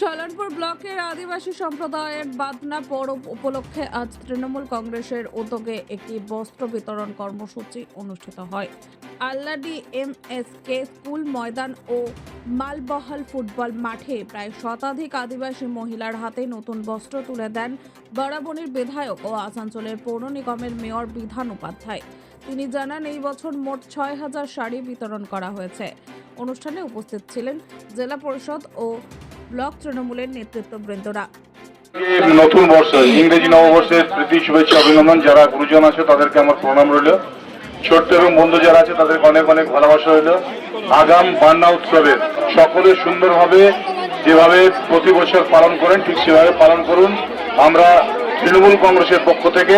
সালানপুর ব্লকের আদিবাসী সম্প্রদায়ের বাদনা পরব উপলক্ষে আজ তৃণমূল কংগ্রেসের উদ্যোগে একটি বস্ত্র বিতরণ কর্মসূচি অনুষ্ঠিত হয়। Alladi M S K school ময়দান ও মালবহাল ফুটবল মাঠে প্রায় শতাধিক আদিবাসী মহিলার হাতে নতুন বস্ত্র তুলে দেন বরাবনের বিধায়ক ও আসানসোলের পৌর নিগমের মেয়র বিধান উপাধ্যায়। তিনি জানান, এই বছর মোট ছয় হাজার শাড়ি বিতরণ করা হয়েছে। অনুষ্ঠানে উপস্থিত ছিলেন জেলা পরিষদ ও ব্লক তৃণমূলের নেতৃত্ববৃন্দরা নতুন বর্ষ, ইংরেজি নববর্ষের প্রীতি, শুভেচ্ছা, অভিনন্দন। যারা গুরুজন আছে, তাদেরকে আমার প্রণাম রইল। ছোট্ট এবং বন্ধু যারা আছে, তাদেরকে অনেক অনেক ভালোবাসা রইল। আগাম বান্না উৎসবের সকলে সুন্দরভাবে যেভাবে প্রতি বছর পালন করেন, ঠিক সেভাবে পালন করুন। আমরা তৃণমূল কংগ্রেসের পক্ষ থেকে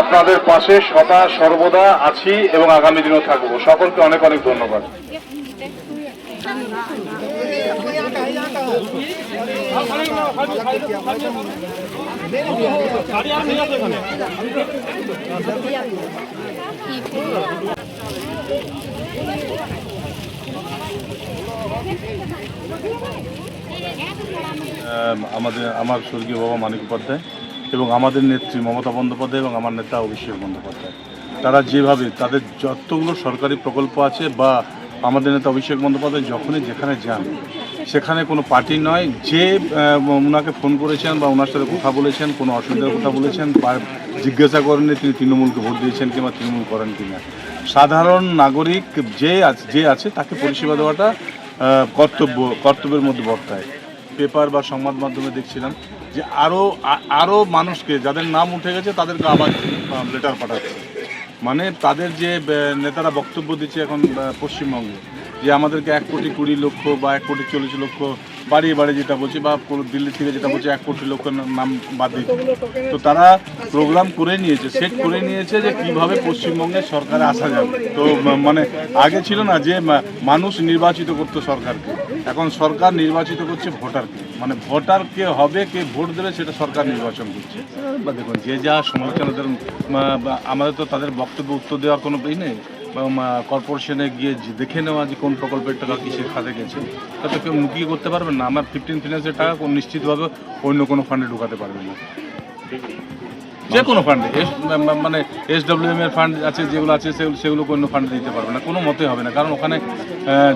আপনাদের পাশে সদা, সর্বদা আছি এবং আগামী দিনেও থাকব। সকলকে অনেক অনেক ধন্যবাদ। আমাদের, আমার স্বর্গীয় বাবা মানিক উপাধ্যায়। এবং আমাদের নেত্রী মমতা বন্দ্যোপাধ্যায় এবং আমার নেতা অভিষেক বন্দ্যোপাধ্যায়। তারা যেভাবে, তাদের যতগুলো সরকারি প্রকল্প আছে বা আমাদের নেতা অভিষেক বন্দ্যোপাধ্যায় যখনই যেখানে যান, সেখানে কোনো পার্টি নয়, যে ওনাকে ফোন করেছেন বা ওনার সাথে কথা বলেছেন, কোনো অসুবিধার কথা বলেছেন বা জিজ্ঞাসা করেননি তিনি তৃণমূলকে ভোট দিয়েছেন কিংবা তৃণমূল করেন কিনা। সাধারণ নাগরিক যে আছে যে আছে তাকে পরিষেবা দেওয়াটা কর্তব্য, কর্তব্যের মধ্যে বর্তায়। পেপার বা সংবাদ মাধ্যমে দেখছিলাম যে আরও আরও মানুষকে, যাদের নাম উঠে গেছে, তাদেরকে আবার লেটার পাঠাচ্ছে মানে তাদের যে নেতারা বক্তব্য দিচ্ছে এখন পশ্চিমবঙ্গে, যে আমাদেরকে এক কোটি কুড়ি লক্ষ বা এক কোটি চল্লিশ লক্ষ বাড়িয়ে বাড়ি যেটা বলছি, বা দিল্লি থেকে যেটা বলছে, এক কোটি লক্ষ নাম বাদ দিচ্ছে। তো তারা প্রোগ্রাম করে নিয়েছে। সেট করে নিয়েছে যে কীভাবে পশ্চিমবঙ্গে সরকারে আসা যাবে। তো মানে আগে ছিল না যে মানুষ নির্বাচিত করতো সরকারকে। এখন সরকার নির্বাচিত করছে ভোটারকে। মানে ভোটার কে হবে, কে ভোট দেবে সেটা সরকার নির্বাচন করছে। বা দেখুন, যে যা সমালোচনাদের আমাদের তো তাদের বক্তব্য উত্তর দেওয়ার কোনো ই নেই। কর্পোরেশনে গিয়ে দেখে নেওয়া যে কোন প্রকল্পের টাকা কিসের খাতে গেছে তাতে কেউ মুখিয়ে করতে পারবেন না। আমার ফিফটিন ফিনান্সের টাকা কোন নিশ্চিতভাবে অন্য কোনো ফান্ডে ঢুকাতে পারবেন না। যে কোনো ফান্ডে মানে এস এম এর ফান্ড আছে, যেগুলো আছে সেগুলো সেগুলো অন্য ফান্ডে দিতে পারবে না। কোনো মতে হবে না। কারণ ওখানে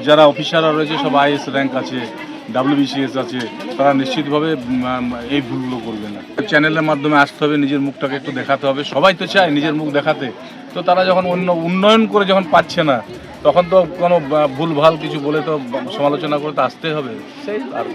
যারা অফিসাররা রয়েছে, সব আইএস র্যাঙ্ক আছে। ডাব্লিউবিসিএস আছে, তারা নিশ্চিতভাবে এই ভুলগুলো করবে না। চ্যানেলের মাধ্যমে আসতে হবে, নিজের মুখটাকে একটু দেখাতে হবে। সবাই তো চায় নিজের মুখ দেখাতে। তো তারা যখন অন্য, উন্নয়ন করে যখন পাচ্ছে না, তখন তো কোনো ভুলভাল কিছু বলে তো সমালোচনা করে তো আসতে হবে। আর।